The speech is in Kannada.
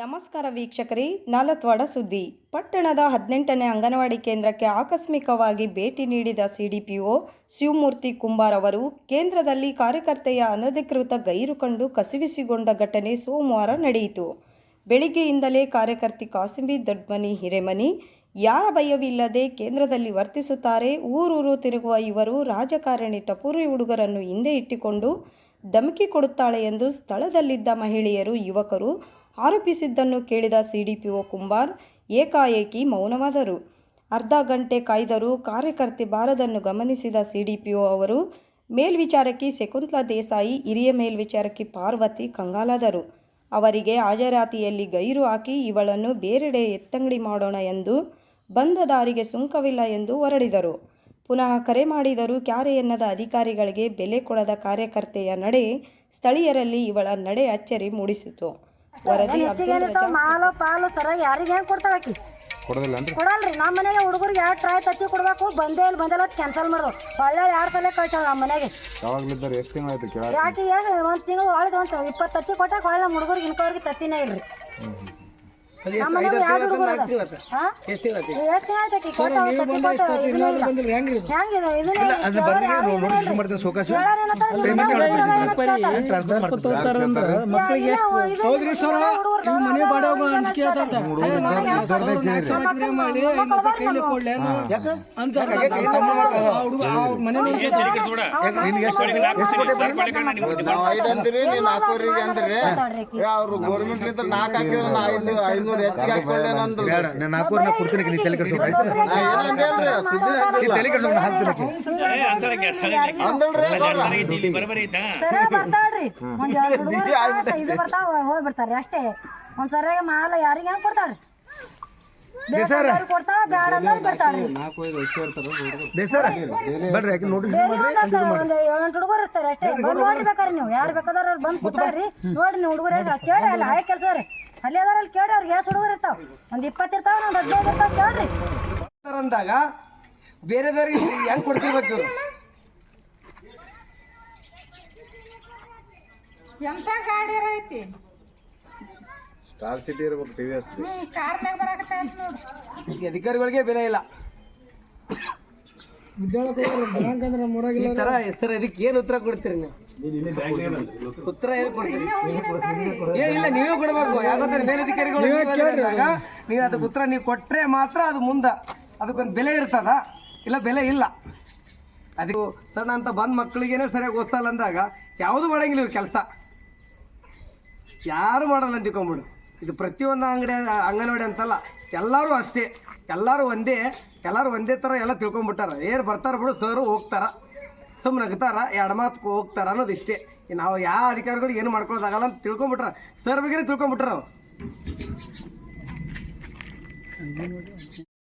ನಮಸ್ಕಾರ ವೀಕ್ಷಕರಿ, ನಾಲತ್ವಾಡ ಸುದ್ದಿ. ಪಟ್ಟಣದ ಹದಿನೆಂಟನೇ ಅಂಗನವಾಡಿ ಕೇಂದ್ರಕ್ಕೆ ಆಕಸ್ಮಿಕವಾಗಿ ಭೇಟಿ ನೀಡಿದ ಸಿಡಿಪಿಒ ಶಿವಮೂರ್ತಿ ಕುಂಬಾರ್ ಅವರು, ಕೇಂದ್ರದಲ್ಲಿ ಕಾರ್ಯಕರ್ತೆಯ ಅನಧಿಕೃತ ಗೈರು ಕಂಡು ಕಸಿವಿಸಿಗೊಂಡ ಘಟನೆ ಸೋಮವಾರ ನಡೆಯಿತು. ಬೆಳಿಗ್ಗೆಯಿಂದಲೇ ಕಾರ್ಯಕರ್ತಿ ಕಾಸಿಂಬಿ ದೊಡ್ಮನಿ ಹಿರೇಮನಿ, ಯಾರ ಭಯವಿಲ್ಲದೆ ಕೇಂದ್ರದಲ್ಲಿ ವರ್ತಿಸುತ್ತಾರೆ, ಊರೂರು ತಿರುಗುವ ಇವರು ರಾಜಕಾರಣಿ ಟಪೂರಿ ಹುಡುಗರನ್ನು ಹಿಂದೆ ಇಟ್ಟುಕೊಂಡು ಧಮಕಿ ಕೊಡುತ್ತಾಳೆ ಎಂದು ಸ್ಥಳದಲ್ಲಿದ್ದ ಮಹಿಳೆಯರು, ಯುವಕರು ಆರೋಪಿಸಿದ್ದನ್ನು ಕೇಳಿದ ಸಿಡಿಪಿಒ ಕುಂಬಾರ್ ಏಕಾಏಕಿ ಮೌನವಾದರು. ಅರ್ಧ ಗಂಟೆ ಕಾಯ್ದರೂ ಕಾರ್ಯಕರ್ತೆ ಬಾರದನ್ನು ಗಮನಿಸಿದ ಸಿಡಿಪಿಒ ಅವರು, ಮೇಲ್ವಿಚಾರಕಿ ಶಕುಂತಲಾ ದೇಸಾಯಿ, ಹಿರಿಯ ಮೇಲ್ವಿಚಾರಕಿ ಪಾರ್ವತಿ ಕಂಗಾಲಾದರು. ಅವರಿಗೆ ಹಾಜರಾತಿಯಲ್ಲಿ ಗೈರು ಹಾಕಿ ಇವಳನ್ನು ಬೇರೆಡೆ ಎತ್ತಂಗಡಿ ಮಾಡೋಣ ಎಂದು ಬಂದ ದಾರಿಗೆ ಸುಂಕವಿಲ್ಲ ಎಂದು ಹೊರಡಿದರು. ಪುನಃ ಕರೆ ಮಾಡಿದರೂ ಕ್ಯಾರೆ ಎನ್ನದ ಅಧಿಕಾರಿಗಳಿಗೆ ಬೆಲೆ ಕೊಡದ ಕಾರ್ಯಕರ್ತೆಯ ನಡೆ ಸ್ಥಳೀಯರಲ್ಲಿ ಇವಳ ನಡೆ ಅಚ್ಚರಿ ಮೂಡಿಸಿತು. ವರದಿ ಹೆಚ್ಚಿಗೆ ಮಾಲು ಪಾಲು ಸರ ಯಾರಿಗೆ ಹೆಂಗ್ ಕೊಡ್ತಾಳ ಆಕಿ? ಕೊಡೋದಿಲ್ಲನ್ರಿ ಕೊಡಲ್ರಿ ನಮ್ಮ ಮನೆಗೆ ಹುಡುಗರಿಗೆ ಎರಡು ಟ್ರೈ ತತ್ತಿ ಕೊಡ್ಬೇಕು ಬಂದೇ ಇಲ್ಲ ಬಂದಿಲ್ಲ ಕ್ಯಾನ್ಸಲ್ ಮಾಡೋದು ಒಳ್ಳೆ ಎರಡು ಸಲ ಕಳ್ಸಾಳ ನಮ್ಮ ಮನೆಗೆ? ಯಾವಾಗ್ಲಿದ್ದಾರೆ ಎಷ್ಟು ತಿಂಗಳು ಆಯ್ತು ಯಾಕೆ ಏನು ಒಂದು ತಿಂಗಳು ಒಳಗೆ ಒಂದು ಇಪ್ಪತ್ತು ತತ್ತಿ ಕೊಟ್ಟಾಗ ಒಳ್ಳೆ ಹುಡುಗರಿಗೆ ಇನ್ಕೋರಿಗೆ ತತ್ತಿನೇ ಇಲ್ರಿ. ಹೌದ್ರಿ ಸರ್ ಇವ್ ಮನೆ ಬಾಡೋಗ ಅಂಜಿಕೆ ಆದಂತ. ಮಾಡಿ ಕೈಲಿ ಅಂತ. ಹುಡುಗ ಮನೆ ಐದು ಅಂತೀರಿ ನೀವು ನಾಲ್ಕೂವರೆಗೆ ಅಂದ್ರಿ ಅವ್ರು ಗೌರ್ಮೆಂಟ್ ನಾಕ್ ನಾಲ್ಕು ಹಾಕಿದ್ರೆ ನಾ ಐದು ಐನೂರು ಹೆಚ್ಚಿಗೆ ಹಾಕೊಳ್ಳೇನ ಅಂದ್ರು ನಾಲ್ಕೂವರೆ ನಾ ಕೊಡ್ತೀನಿ ನೀ ತಲೆ ಕೆಡ್ಸ್ಕೊಬೇಡ, ಆಯ್ತಾ? ನಾ ಏನಂದೆ ಹೇಳ್ರಿ ಸುದ್ದಿ ನೀ ತಲೆ ಕೆಡ್ಸ್ಕೊಬೇಡ, ನಾ ಹಾಕ್ತೀನಿ ಆಕಿ. ಅಂದಳ್ರಿ ಸರ ಬರ್ತಾಳ್ರಿ ಒಂದ್ ಎರಡು ಹುಡುಗರು ಇದು ಬರ್ತಾವ ಹೋಗ್ಬಿಡ್ತಾರ್ರಿ ಅಷ್ಟೇ ಒಂದ್ ಸರಿಯಾಗಿ ಮಾಲ ಯಾರಿಗೆ ಹೆಂಗ್ ಕೊಡ್ತಾಳ್ರಿ ಬೇಕಾದವ್ರಿಗೆ ಕೊಡ್ತಾಳ ಬ್ಯಾಡ ಅಂದ್ರೆ ಬಿಡ್ತಾಳ್ರಿ ಬೇಸರ ಬೇಡ್ರಿ ಯಾಕೆ ನೋಟಿಸ್ ಬೇರೆ ಒಂದ್ ಒಂದ್ ಏಳೆಂಟು ಹುಡುಗರು ಇರ್ತಾರೆ ಅಷ್ಟೇ ಬಂದ್ ನೋಡ್ರಿ ಬೇಕಾರೆ ನೀವು ಯಾರು ಬೇಕಾದವ್ರು ಅವ್ರು ಬಂದ್ ಕೂತಾರ್ರಿ ನೋಡ್ರಿ ನೀವು ಹುಡುಗರು ಕೇಳಿ ಅಲ್ಲಿ ಆಯ್ ಕೆಲಸ ರೀ ಅಲ್ಲಿ ಅದಾರ ಅಲ್ಲಿ ಕೇಳ್ರಿ ಅವ್ರಿಗೆ ಗ್ಯಾಸ್ ಹುಡುಗರು ಇರ್ತಾವ. ಒಂದು ಇಪ್ಪತ್ತು ಇರ್ತಾವ ಒಂದು ಹದಿನೈದು ಇರ್ತಾವ ಕೇಳ್ರಿ. ಅಂದಾಗ ಬೇರೆದವ್ರಿಗೆ ಹೆಂಗ್ ಕೊಡ್ತಿರ್ಬೇಕು ಇವ್ರು? ಎಂತ ಗಾಡಿ ಐತಿ ಸ್ಟಾರ್ ಸಿಟಿ ಇರ್ಬೇಕು ಟಿ ವಿ ಎಸ್ ಕಾರ್ನಾಗ ಬರಾಕತ್ತ ನೋಡ್ರಿ ಅಧಿಕಾರಿಗಳಿಗೆ ಬೆಲೆ ಇಲ್ಲ ಬ್ಯಾಂಕ್ ಅಂದ್ರೆ ನಮ್ಮ ಊರಾಗ ಈ ತರ ಹೆಸರು ಇದಕ್ಕೆ ಏನು ಉತ್ತರ ಕೊಡ್ತೀರಿ ನೀವು? ಉತ್ತರ ಏನು ಕೊಡ್ತೀರಿ? ಏ ಇಲ್ಲ ನೀವೇ ಕೊಡ್ಬೇಕು. ಯಾಕಂದ್ರೆ ಮೇಲಧಿಕಾರಿಗಳು ನೀವೇ ಅದಕ್ಕೆ ಉತ್ತರ ನೀವು ಕೊಟ್ರೆ ಮಾತ್ರ ಅದು ಮುಂದ ಅದಕ್ಕೊಂದು ಬೆಲೆ ಇರ್ತದ. ಇಲ್ಲ ಬೆಲೆ ಇಲ್ಲ. ಅದಕ್ಕೆ ಸಣ್ಣ ಅಂತ ಬಂದ ಮಕ್ಕಳಿಗೇನೆ ಸರಿಯಾಗಿ ಓದ್ಸಲ್ಲ ಅಂದಾಗ ಯಾವುದು ಮಾಡಂಗಿಲ್ಲ ಇವ್ರ ಕೆಲಸ. ಯಾರು ಮಾಡಲ್ಲ ಅಂತ ತಿಳ್ಕೊಂಬಿಡು ಇದು ಪ್ರತಿಯೊಂದು ಅಂಗಡಿ, ಅಂಗನವಾಡಿ ಅಂತಲ್ಲ, ಎಲ್ಲರೂ ಅಷ್ಟೇ. ಎಲ್ಲರೂ ಒಂದೇ ಎಲ್ಲರೂ ಒಂದೇ ಥರ ಎಲ್ಲ ತಿಳ್ಕೊಂಬಿಟ್ಟಾರ ಏನು ಬರ್ತಾರ ಬಿಡು, ಸರ್ ಹೋಗ್ತಾರ. ಸುಮ್ಮನೆ ನಗ್ತಾರ, ಎರಡು ಮಾತು ಹೋಗ್ತಾರ ಅನ್ನೋದು ಇಷ್ಟೇ. ನಾವು ಯಾವ ಅಧಿಕಾರಿಗಳು ಏನು ಮಾಡ್ಕೊಳ್ಳೋದಾಗಲ್ಲ ಅಂತ ತಿಳ್ಕೊಂಬಿಟ್ರ ಸರ್ ಬಗ್ಗೆ ತಿಳ್ಕೊಂಬಿಟ್ರ ಅವ್ರು.